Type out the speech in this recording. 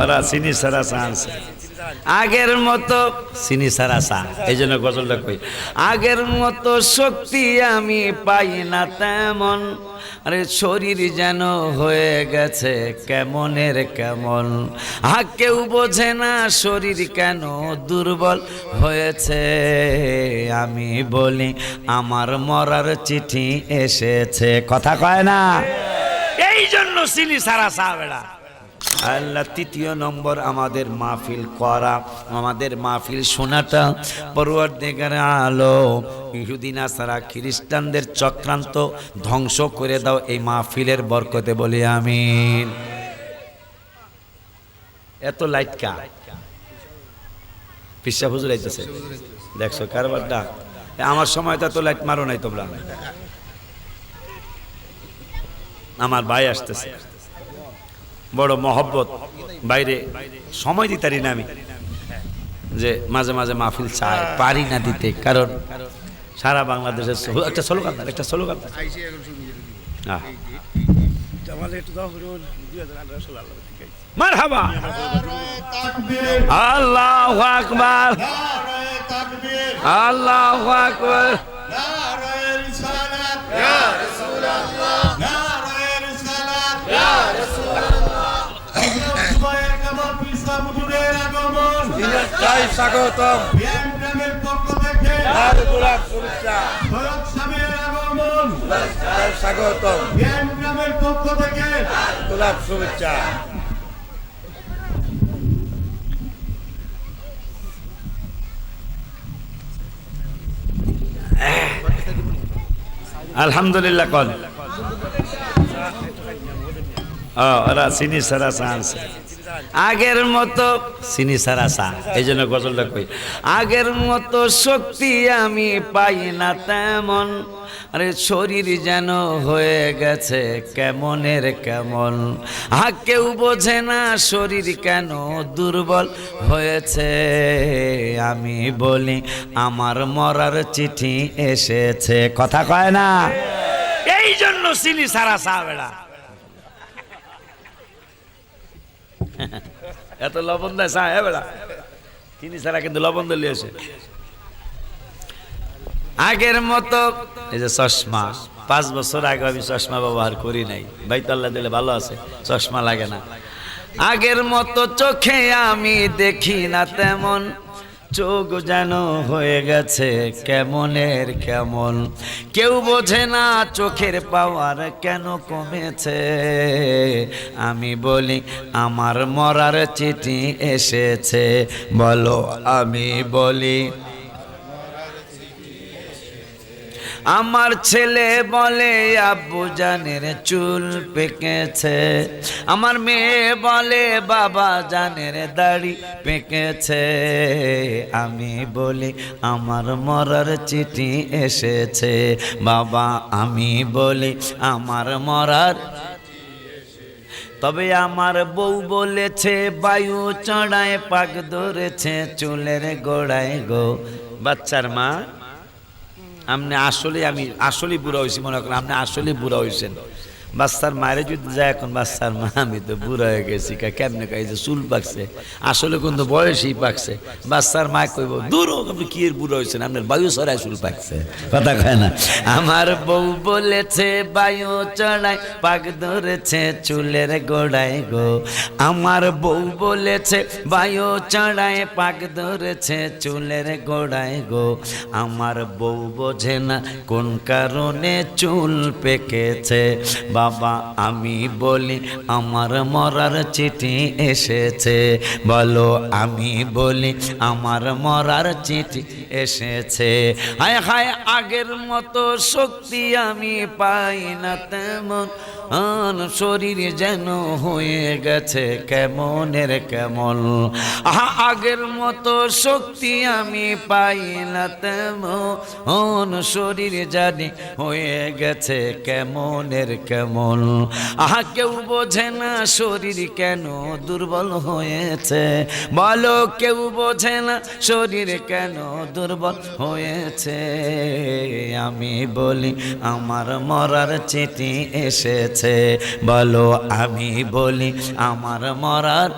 ওরা সারা আগের মতো, চিনি সারা চা এই জন্য গজলটা কই, আগের মতো শক্তি আমি পাই না তেমন। আরে শরীর যেন হয়ে গেছে কেমনের কেমন। হা কেউ বোঝে না শরীর কেন দুর্বল হয়েছে। আমি বলি, আমার মরার চিঠি এসেছে। কথা কয় না? এই জন্য চিনি সারা চা বেড়া। আল্লাহ তৃতীয় নম্বর আমাদের মাহফিল করা, আমাদের মাহফিল শোনাটা পরুয়ার দিকের আলো। ইহুদিন, আসারা, খ্রিস্টানদের চক্রান্ত ধ্বংস করে দাও এই মাহফিলের বরকতে বলি আমিন। এত লাইট কা পিসা হুজুর আইতেছে। দেখছ কারবার ডাক আমার সময় তো এত লাইট মারো নাই তোমরা। আমার ভাই আসতেছে। বড় মহব্বত। বাইরে সময় দিতে পারি না আমি। যে মাঝে মাঝে মাহফিল চাই পারি না দিতে কারণ সারা বাংলাদেশের একটা স্লোগান একটা স্লোগান আল্লাহু আকবার। আল্লাহু আকবার। চাই স্বাগতম। লাল গোলাপ শুভেচ্ছা। চাই স্বাগতম। গোলাপ শুভেচ্ছা। আলহামদুলিল্লাহ কল ওরা চিনি সারা আনছে আগের মতো চিনি সারা চা, এই জন্য গজলটা কই, আগের মতো শক্তি আমি পাই না তেমন। আরে শরীর যেন হয়ে গেছে কেমনের কেমন। হা কেউ বোঝে না শরীর কেন দুর্বল হয়েছে। আমি বলি, আমার মরার চিঠি এসেছে। কথা কয় না? এই জন্য চিনি সারা চা বেড়া। এত লবণ দেয়, চা হ্যাঁ বেড়া? চিনি ছাড়া কিন্তু লবণ দলিয়েছে আগের মতো, এই যে চশমা, পাঁচ বছর আগে আমি চশমা ব্যবহার করি নাই। বাইতাল্লা দিলে ভালো আছে, চশমা লাগে না। আগের মতো চোখে আমি দেখি না তেমন। চোখ যেন হয়ে গেছে, কেমনের কেমন? কেউ বোঝে না চোখের পাওয়ার কেন কমেছে। আমি বলি, আমার মরার চিঠি এসেছে। বলো, আমি বলি আমার ছেলে বলে আব্বু জানের চুল পেকেছে। আমার মেয়ে বলে বাবা জানের দাড়ি পেকেছে। আমি বলি, আমার মরার চিঠি এসেছে। বাবা, আমি বলি, আমার মরার তবে আমার বউ বলেছে, বায়ু চড়ায় পাক ধরেছে চুলের গোড়ায় গো। বাচ্চার মা আপনি আসলে আমি আসলে বুড়া হয়েছি মনে করেন আপনি আসলে বুড়া হয়েছেন বাচ্চার মায়ের যদি যায়, এখন বাচ্চার মা, আমি তো বুড়া হয়ে গেছি কেমনে যে চুল পাকছে, আসলে কিন্তু বয়সই পাকছে। বাচ্চার মা কইব, দূর আপনি কি এর বুড়া হয়েছেন? আপনার বায়ু সরাই চুল পাকছে। কথা কয় না। আমার বউ বলেছে, বায়ু চড়াই পাক ধরেছে চুলের গোড়ায় গো। আমার বউ বলেছে, বায়ু চড়ায় পাক ধরেছে চুলের গোড়ায় গো। আমার বউ বোঝে না কোন কারণে চুল পেকেছে। বাবা, আমি বলি আমার মরার চিঠি এসেছে। বলো, আমি বলি আমার মরার চিঠি এসেছে। হায় হায়, আগের মতো শক্তি আমি পাই না তেমন। আন শরীর যেন হয়ে গেছে কেমনের কেমন। আগের মতো শক্তি আমি পাই না তেমন। শরীর জানি হয়ে গেছে কেমনের কেমন? আহা, কেউ বোঝে না শরীর কেন দুর্বল হয়েছে। বলো, কেউ বোঝে না শরীর কেন দুর্বল হয়েছে। আমি বলি, আমার মরার চিঠি এসেছে। বলো, আমি বলি, আমার মরার